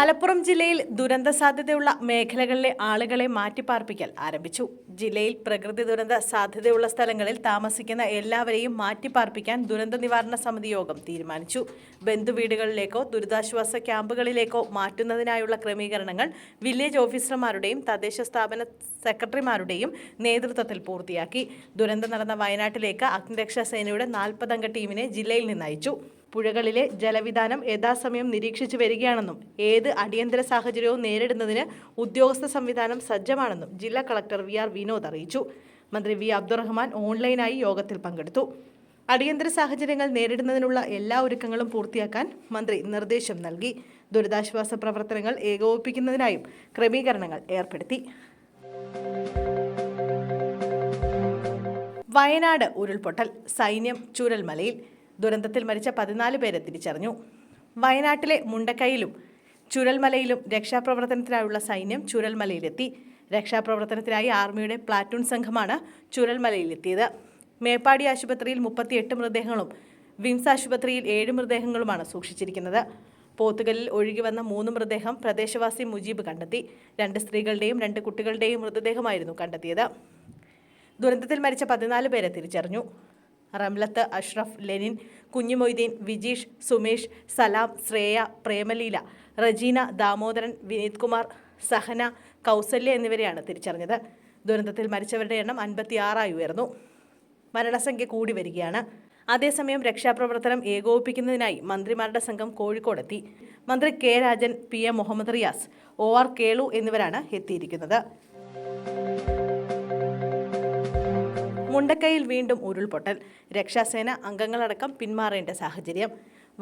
മലപ്പുറം ജില്ലയിൽ ദുരന്ത സാധ്യതയുള്ള മേഖലകളിലെ ആളുകളെ മാറ്റിപ്പാർപ്പിക്കൽ ആരംഭിച്ചു. ജില്ലയിൽ പ്രകൃതി ദുരന്ത സാധ്യതയുള്ള സ്ഥലങ്ങളിൽ താമസിക്കുന്ന എല്ലാവരെയും മാറ്റിപ്പാർപ്പിക്കാൻ ദുരന്ത നിവാരണ സമിതി യോഗം തീരുമാനിച്ചു. ബന്ധുവീടുകളിലേക്കോ ദുരിതാശ്വാസ ക്യാമ്പുകളിലേക്കോ മാറ്റുന്നതിനായുള്ള ക്രമീകരണങ്ങൾ വില്ലേജ് ഓഫീസർമാരുടെയും തദ്ദേശ സ്ഥാപന സെക്രട്ടറിമാരുടെയും നേതൃത്വത്തിൽ പൂർത്തിയാക്കി. ദുരന്തം നടന്ന വയനാട്ടിലേക്ക് അഗ്നിരക്ഷാ സേനയുടെ നാൽപ്പതംഗ ടീമിനെ ജില്ലയിൽ നിന്ന് അയച്ചു. പുഴകളിലെ ജലവിധാനം യഥാസമയം നിരീക്ഷിച്ചു വരികയാണെന്നും ഏത് അടിയന്തര സാഹചര്യവും നേരിടുന്നതിന് ഉദ്യോഗസ്ഥ സംവിധാനം സജ്ജമാണെന്നും ജില്ലാ കളക്ടർ വി ആർ വിനോദ് അറിയിച്ചു. മന്ത്രി വി അബ്ദുറഹ്മാൻ ഓൺലൈനായി യോഗത്തിൽ പങ്കെടുത്തു. അടിയന്തര സാഹചര്യങ്ങൾ നേരിടുന്നതിനുള്ള എല്ലാ ഒരുക്കങ്ങളും പൂർത്തിയാക്കാൻ മന്ത്രി നിർദ്ദേശം നൽകി. ദുരിതാശ്വാസ പ്രവർത്തനങ്ങൾ ഏകോപിപ്പിക്കുന്നതിനായും ക്രമീകരണങ്ങൾ ഏർപ്പെടുത്തി. വയനാട് ഉരുൾപൊട്ടൽ സൈന്യം ചൂരൽമലയിൽ ദുരന്തത്തിൽ മരിച്ച പതിനാല് പേരെ തിരിച്ചറിഞ്ഞു. വയനാട്ടിലെ മുണ്ടക്കൈയിലും ചുരൽമലയിലും രക്ഷാപ്രവർത്തനത്തിനായുള്ള സൈന്യം ചുരൽമലയിലെത്തി. രക്ഷാപ്രവർത്തനത്തിനായി ആർമിയുടെ പ്ലാറ്റൂൺ സംഘമാണ് ചുരൽമലയിലെത്തിയത്. മേപ്പാടി ആശുപത്രിയിൽ മുപ്പത്തിയെട്ട് മൃതദേഹങ്ങളും വിംസ് ആശുപത്രിയിൽ ഏഴ് മൃതദേഹങ്ങളുമാണ് സൂക്ഷിച്ചിരിക്കുന്നത്. പോത്തുകലിൽ ഒഴുകി വന്ന മൂന്ന് മൃതദേഹം പ്രദേശവാസി മുജീബ് കണ്ടെത്തി. രണ്ട് സ്ത്രീകളുടെയും രണ്ട് കുട്ടികളുടെയും മൃതദേഹമായിരുന്നു കണ്ടെത്തിയത്. ദുരന്തത്തിൽ മരിച്ച പതിനാല് പേരെ തിരിച്ചറിഞ്ഞു. റംലത്ത് അഷ്റഫ് ലെനിൻ കുഞ്ഞുമൊയ്തീൻ വിജീഷ് സുമേഷ് സലാം ശ്രേയ പ്രേമലീല റജീന ദാമോദരൻ വിനീത് കുമാർ സഹന കൗസല്യ എന്നിവരെയാണ് തിരിച്ചറിഞ്ഞത്. ദുരന്തത്തിൽ മരിച്ചവരുടെ എണ്ണം അൻപത്തിയാറായി ഉയർന്നു. മരണസംഖ്യ കൂടി വരികയാണ്. അതേസമയം രക്ഷാപ്രവർത്തനം ഏകോപിപ്പിക്കുന്നതിനായി മന്ത്രിമാരുടെ സംഘം കോഴിക്കോടെത്തി. മന്ത്രി K Rajan P M Muhammad Riyas O R Kelu എന്നിവരാണ് എത്തിയിരിക്കുന്നത്. മുണ്ടക്കൈയിൽ വീണ്ടും ഉരുൾപൊട്ടൽ. രക്ഷാസേന അംഗങ്ങളടക്കം പിന്മാറേണ്ട സാഹചര്യം.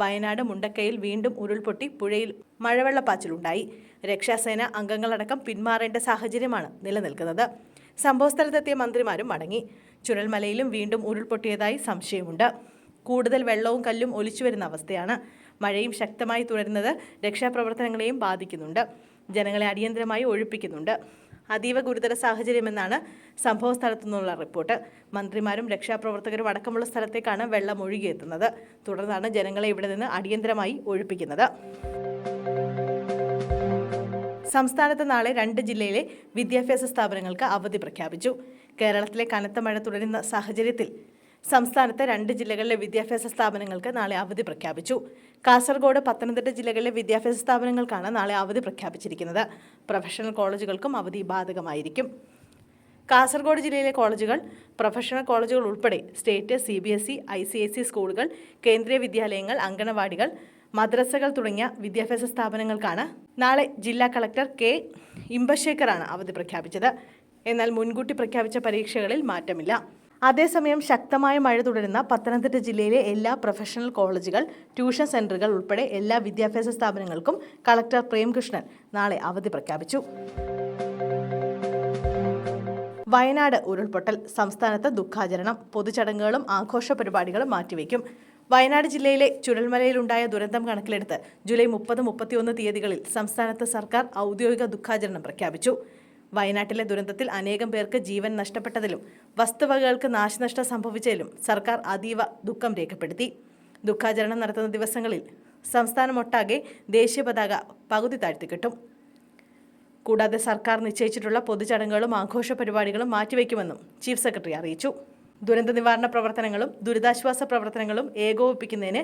വയനാട് മുണ്ടക്കയിൽ വീണ്ടും ഉരുൾപൊട്ടി പുഴയിൽ മഴവെള്ളപ്പാച്ചിലുണ്ടായി. രക്ഷാസേന അംഗങ്ങളടക്കം പിന്മാറേണ്ട സാഹചര്യമാണ് നിലനിൽക്കുന്നത്. സംഭവസ്ഥലത്തെത്തിയ മന്ത്രിമാരും മടങ്ങി. ചുഴൽമലയിലും വീണ്ടും ഉരുൾപൊട്ടിയതായി സംശയമുണ്ട്. കൂടുതൽ വെള്ളവും കല്ലും ഒലിച്ചു വരുന്ന അവസ്ഥയാണ്. മഴയും ശക്തമായി തുടരുന്നത് രക്ഷാപ്രവർത്തനങ്ങളെയും ബാധിക്കുന്നുണ്ട്. ജനങ്ങളെ അടിയന്തരമായി ഒഴിപ്പിക്കുന്നുണ്ട്. അതീവ ഗുരുതര സാഹചര്യമെന്നാണ് സംഭവ സ്ഥലത്തു നിന്നുള്ള റിപ്പോർട്ട്. മന്ത്രിമാരും രക്ഷാപ്രവർത്തകരും അടക്കമുള്ള സ്ഥലത്തേക്കാണ് വെള്ളം ഒഴുകിയെത്തുന്നത്. തുടർന്നാണ് ജനങ്ങളെ ഇവിടെ നിന്ന് അടിയന്തരമായി ഒഴിപ്പിക്കുന്നത്. സംസ്ഥാനത്ത് നാളെ രണ്ട് ജില്ലയിലെ വിദ്യാഭ്യാസ സ്ഥാപനങ്ങൾക്ക് അവധി പ്രഖ്യാപിച്ചു. കേരളത്തിലെ കനത്ത മഴ തുടരുന്ന സാഹചര്യത്തിൽ സംസ്ഥാനത്തെ രണ്ട് ജില്ലകളിലെ വിദ്യാഭ്യാസ സ്ഥാപനങ്ങൾക്ക് നാളെ അവധി പ്രഖ്യാപിച്ചു. കാസർഗോഡ് പത്തനംതിട്ട ജില്ലകളിലെ വിദ്യാഭ്യാസ സ്ഥാപനങ്ങൾക്കാണ് നാളെ അവധി പ്രഖ്യാപിച്ചിരിക്കുന്നത്. പ്രൊഫഷണൽ കോളേജുകൾക്കും അവധി ബാധകമായിരിക്കും. കാസർഗോഡ് ജില്ലയിലെ കോളേജുകൾ പ്രൊഫഷണൽ കോളേജുകൾ ഉൾപ്പെടെ state C B S E I C S E സ്കൂളുകൾ കേന്ദ്രീയ വിദ്യാലയങ്ങൾ അംഗനവാടികൾ മദ്രസകൾ തുടങ്ങിയ വിദ്യാഭ്യാസ സ്ഥാപനങ്ങൾക്കാണ് നാളെ ജില്ലാ കളക്ടർ കെ ഇമ്പശേഖറാണ് അവധി പ്രഖ്യാപിച്ചത്. എന്നാൽ മുൻകൂട്ടി പ്രഖ്യാപിച്ച പരീക്ഷകളിൽ മാറ്റമില്ല. അതേസമയം ശക്തമായ മഴ തുടരുന്ന പത്തനംതിട്ട ജില്ലയിലെ എല്ലാ പ്രൊഫഷണൽ കോളേജുകൾ ട്യൂഷൻ സെന്ററുകൾ ഉൾപ്പെടെ എല്ലാ വിദ്യാഭ്യാസ സ്ഥാപനങ്ങൾക്കും കളക്ടർ പ്രേംകൃഷ്ണൻ നാളെ അവധി പ്രഖ്യാപിച്ചു. വയനാട് ഉരുൾപൊട്ടൽ സംസ്ഥാനത്ത് ദുഃഖാചരണം പൊതുചടങ്ങുകളും ആഘോഷ പരിപാടികളും മാറ്റിവെക്കും. വയനാട് ജില്ലയിലെ ചുഴൽമലയിലുണ്ടായ ദുരന്തം കണക്കിലെടുത്ത് ജൂലൈ മുപ്പത് മുപ്പത്തിയൊന്ന് തീയതികളിൽ സംസ്ഥാനത്ത് സർക്കാർ ഔദ്യോഗിക ദുഃഖാചരണം പ്രഖ്യാപിച്ചു. വയനാട്ടിലെ ദുരന്തത്തിൽ അനേകം പേർക്ക് ജീവൻ നഷ്ടപ്പെട്ടതിലും വസ്തുവകകൾക്ക് നാശനഷ്ടം സംഭവിച്ചതിലും സർക്കാർ അതീവ ദുഃഖം രേഖപ്പെടുത്തി. ദുഃഖാചരണം നടത്തുന്ന ദിവസങ്ങളിൽ സംസ്ഥാനമൊട്ടാകെ ദേശീയ പതാക പകുതി താഴ്ത്തിക്കിട്ടും കൂടാതെ സർക്കാർ നിശ്ചയിച്ചിട്ടുള്ള പൊതുചടങ്ങുകളും ആഘോഷ പരിപാടികളും മാറ്റിവെക്കുമെന്നും ചീഫ് സെക്രട്ടറി അറിയിച്ചു. ദുരന്ത നിവാരണ പ്രവർത്തനങ്ങളും ദുരിതാശ്വാസ പ്രവർത്തനങ്ങളും ഏകോപിപ്പിക്കുന്നതിന്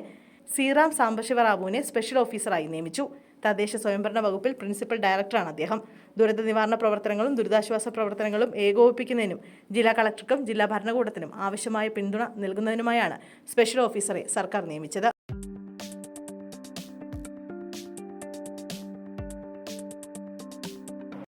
സീറാം സാംബശിവറാവുവിനെ സ്പെഷ്യൽ ഓഫീസറായി നിയമിച്ചു. തദ്ദേശ സ്വയംഭരണ വകുപ്പിൽ പ്രിൻസിപ്പൽ ഡയറക്ടറാണ് അദ്ദേഹം. ദുരന്ത നിവാരണ പ്രവർത്തനങ്ങളും ദുരിതാശ്വാസ പ്രവർത്തനങ്ങളും ഏകോപിപ്പിക്കുന്നതിനും ജില്ലാ കളക്ടർക്കും ജില്ലാ ഭരണകൂടത്തിനും ആവശ്യമായ പിന്തുണ നൽകുന്നതിനുമായാണ് സ്പെഷ്യൽ ഓഫീസറെ സർക്കാർ നിയമിച്ചത്.